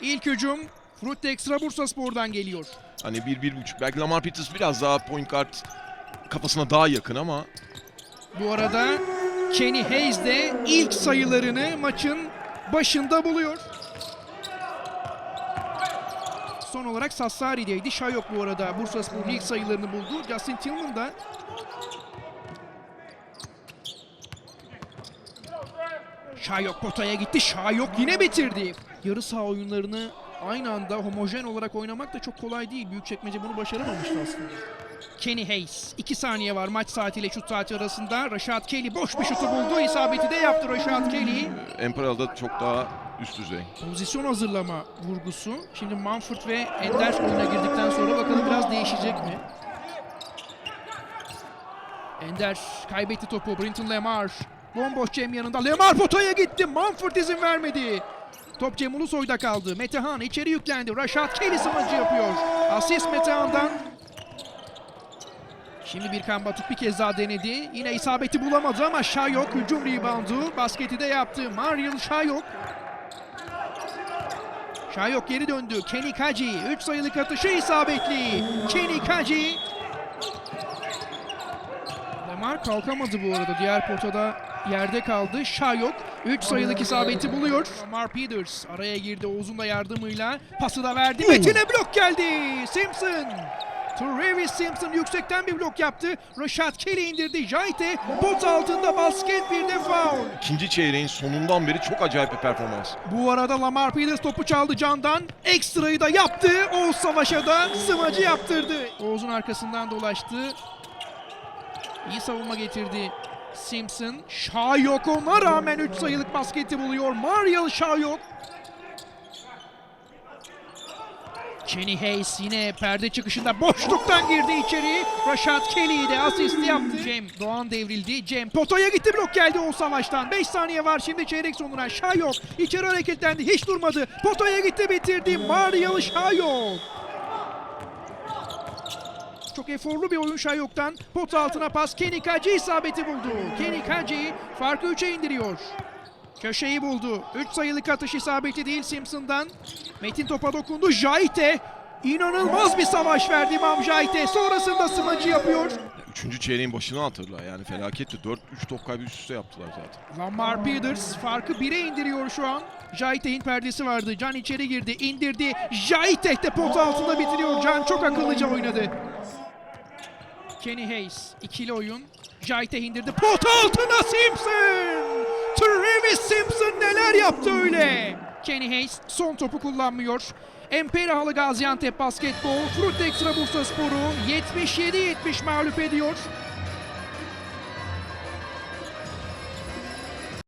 İlk hücum Frutte Extra Bursa Spor'dan geliyor. Hani bir, bir buçuk. Belki Lamar Peters biraz daha point guard kafasına daha yakın ama Bu arada Kenny Hayes de ilk sayılarını maçın başında buluyor. Son olarak Sassari'deydi. Şayok bu arada Bursa Spor'un ilk sayılarını buldu. Justin Tillman da Şayok potaya gitti. Şayok yine bitirdi. Yarı saha oyunlarını aynı anda homojen olarak oynamak da çok kolay değil. Büyükçekmece bunu başaramamıştı aslında. Kenny Hayes. 2 saniye var maç saatiyle şut saati arasında. Rashad Kelly boş bir şutu buldu. İsabeti de yaptı Rashad Kelly. Emperal'da çok daha üst düzey. Pozisyon hazırlama vurgusu. Şimdi Manford ve Ender oyuna girdikten sonra bakalım biraz değişecek mi? Ender kaybetti topu. Brinton Lemar. Bomboş Cem yanında. Lemar potaya gitti. Manford izin vermedi. Top Cem Ulusoy'da kaldı. Metehan içeri yüklendi. Rashad Kelly smacı yapıyor. Asist Metehan'dan. Şimdi Birkan Batuk bir kez daha denedi. Yine isabeti bulamadı ama Şayok hücum reboundu. Basketi de yaptı. Mariel Şayok. Şayok geri döndü. Kenny Kaji 3 sayılık atışı isabetli. Kenny Kaji. Lemar kalkamadı bu arada. Diğer potada yerde kaldı. Şayok 3 sayılık isabeti buluyor. Lamar Peters araya girdi Oğuz'un da yardımıyla. Pası da verdi. Metin'e blok geldi. Simpson. Travis Simpson yüksekten bir blok yaptı. Rashad Kelly indirdi. Jaite pot altında basket bir de foul. İkinci çeyreğin sonundan beri çok acayip bir performans. Bu arada Lamar Peters topu çaldı Can'dan. Ekstrayı da yaptı. Oğuz Savaş'a da smacı yaptırdı. Oğuz'un arkasından dolaştı. İyi savunma getirdi. Simpson. Şayok ona rağmen 3 sayılık basketi buluyor. Mariel Şayok. Kenny Hayes yine perde çıkışında boşluktan girdi içeri. Rashad Kelly de asisti yaptı. Cem Doğan devrildi. Cem potaya gitti blok geldi o savaştan. 5 saniye var şimdi çeyrek sonuna. Şayok içeri hareketlendi. Hiç durmadı. Potaya gitti bitirdi. Mariel Şayok. Çok eforlu bir oyun Şayok'tan. Pot altına pas Kenny Kaci isabeti buldu. Kenny Kaci farkı 3'e indiriyor. Köşeyi buldu. 3 sayılık atış isabeti değil Simpson'dan. Metin topa dokundu. Jaite inanılmaz bir savaş verdi İmam Jaite. Sonrasında smacı yapıyor. Üçüncü çeyreğin başını hatırla yani felaketti. 4-3 top kaybı üst üste yaptılar zaten. Lamar Peters farkı 1'e indiriyor şu an. Jaite'in perdesi vardı. Can içeri girdi, indirdi. Jaite de pot altında bitiriyor. Can çok akıllıca oynadı. Kenny Hayes ikili oyun. Jaite indirdi. Pot altına Simpson! Travis Simpson neler yaptı öyle? Kenny Hayes son topu kullanmıyor. Emperalı Gaziantep Basketbol Fruit Extra Bursa Sporu 77-70 mağlup ediyor.